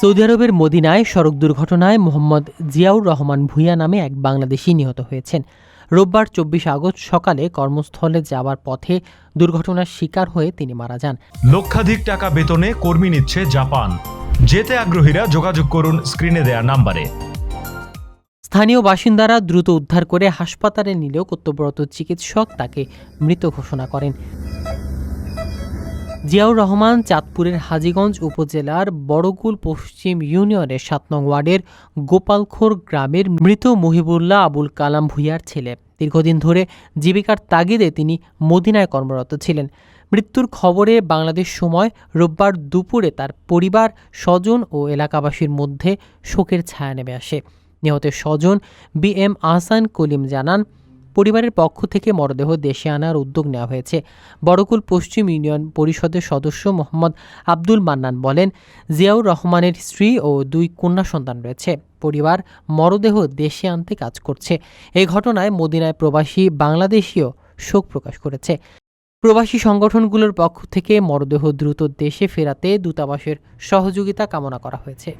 Saudi আরবের মদিনায় সড়ক দুর্ঘটনায় মোহাম্মদ জিয়াউর রহমান ভুইয়া নামে এক বাংলাদেশি নিহত হয়েছেন। রোববার চব্বিশ আগস্ট সকালে কর্মস্থলে যাওয়ার পথে দুর্ঘটনার শিকার হয়ে তিনি মারা যান। লক্ষাধিক টাকা বেতনে কর্মী নিচ্ছে জাপান। যেতে আগ্রহীরা যোগাযোগ করুন স্ক্রিনে দেয়া নাম্বারে। স্থানীয় বাসিন্দারা দ্রুত উদ্ধার করে হাসপাতালে নিলেও কর্তব্যরত চিকিৎসক তাকে মৃত ঘোষণা করেন। জিয়াউর রহমান চাঁদপুরের হাজীগঞ্জ উপজেলার বড়কুল পশ্চিম ইউনিয়নের সাত নং ওয়ার্ডের গোপালখোর গ্রামের মৃত মহিবুল্লাহ আবুল কালাম ভুইয়ার ছেলে। দীর্ঘদিন ধরে জীবিকার তাগিদে তিনি মদিনায় কর্মরত ছিলেন। মৃত্যুর খবরে বাংলাদেশ সময় রোববার দুপুরে তার পরিবার, স্বজন ও এলাকাবাসীর মধ্যে শোকের ছায়া নেমে আসে। নিহতের স্বজন বি এম আহসান কলিম জানান পরিবারের পক্ষ থেকে মরদেহ দেশে আনার উদ্যোগ নেওয়া হয়েছে। বড়কুল পশ্চিম ইউনিয়ন পরিষদের সদস্য মোহাম্মদ আব্দুল মান্নান বলেন, জিয়াউর রহমানের স্ত্রী ও দুই কন্যা সন্তান রয়েছে। পরিবার মরদেহ দেশে আনতে কাজ করছে। এই ঘটনায় মদিনায় প্রবাসী বাংলাদেশীয় শোক প্রকাশ করেছে। প্রবাসী সংগঠনগুলোর পক্ষ থেকে মরদেহ দ্রুত দেশে ফেরাতে দূতাবাসের সহযোগিতা কামনা করা হয়েছে।